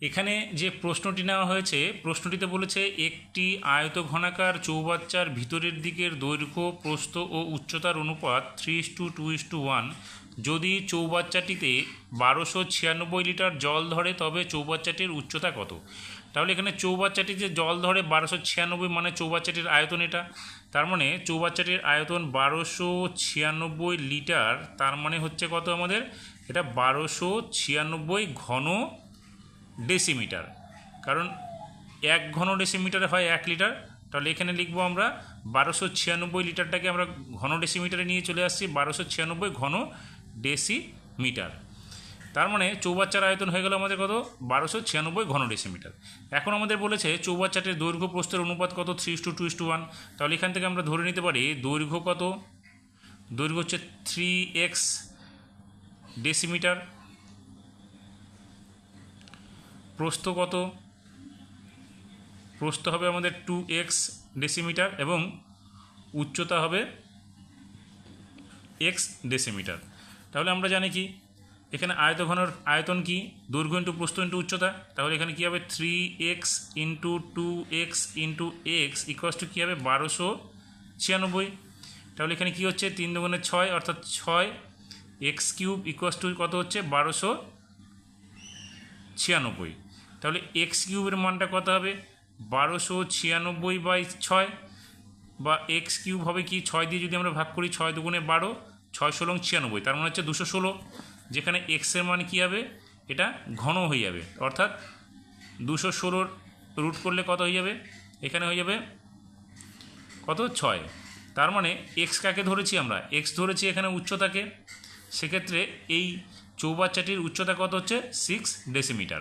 এখানে যে প্রশ্নটি নেওয়া হয়েছে, প্রশ্নটিতে বলেছে, একটি আয়তঘনাকার চৌবাচ্চার ভিতরের দিকের দৈর্ঘ্য, প্রস্থ ও উচ্চতার অনুপাত three is to two is to one যদি চৌবাচ্চাটিতে বারোশো ছিয়ানব্বই লিটার জল ধরে, তবে চৌবাচ্চাটির উচ্চতা কত? তাহলে এখানে চৌবাচ্চাটি যে জল ধরে বারোশো ছিয়ানব্বই মানে চৌবাচ্চাটির আয়তন এটা। তার মানে চৌবাচ্চাটির আয়তন বারোশো ছিয়ানব্বই লিটার, তার মানে হচ্ছে কত আমাদের? এটা বারোশো ছিয়ানব্বই ঘন ডেসিমিটার। কারণ এক ঘন ডেসিমিটারে হয় এক লিটার, তাহলে এখানে লিখব আমরা বারোশো ছিয়ানব্বই লিটারটাকে আমরা ঘন ডেসিমিটারে নিয়ে চলে আসছি, বারোশো ছিয়ানব্বই ঘন ডেসিমিটার। তার মানে চৌবাচ্চার আয়তন হয়ে গেল আমাদের কত? বারোশো ছিয়ানব্বই ঘন ডেসিমিটার। এখন আমাদের বলেছে চৌবাচ্চাটির দৈর্ঘ্য প্রস্থের অনুপাত কত? Three to two to one. তাহলে এখান থেকে আমরা ধরে নিতে পারি দৈর্ঘ্য কত? দৈর্ঘ্য হচ্ছে থ্রি এক্স ডেসিমিটার। প্রস্থ কত? প্রস্থ হবে আমাদের টু এক্স ডেসিমিটার এবং উচ্চতা হবে এক্স ডেসিমিটার তাহলে আমরা জানি কি? এখানে আয়তঘনর আয়তন কি? দৈর্ঘ্য ইন্টু প্রস্থ ইন্টু উচ্চতা। তাহলে এখানে কী হবে? Three X into two X into X equals to কী হবে? বারোশো ছিয়ানব্বই। তাহলে এখানে কী হচ্ছে? তিন দুগুণে ছয় অর্থাৎ ছয় এক্স কিউব ইকুয়াস টু কত হচ্ছে? বারোশো ছিয়ানব্বই। তাহলে এক্স কিউবের মানটা কত হবে? বারোশো ছিয়ানব্বই বাই ছয়। বা এক্স কিউব হবে কি? ছয় দিয়ে যদি আমরা ভাগ করি, ছয় দুগুণে বারো, ছয় ষোলো ছিয়ানব্বই। তার মানে হচ্ছে দুশো ষোলো। যেখানে এক্সের মান কী হবে? এটা ঘন হয়ে যাবে। অর্থাৎ দুশো ষোলোর রুট করলে কত হয়ে যাবে? এখানে হয়ে যাবে কত? ছয়। তার মানে এক্স কাকে ধরেছি আমরা? এক্স ধরেছি এখানে উচ্চতাকে। সেক্ষেত্রে এই চৌবাচ্চাটির উচ্চতা কত হচ্ছে? Six decimetre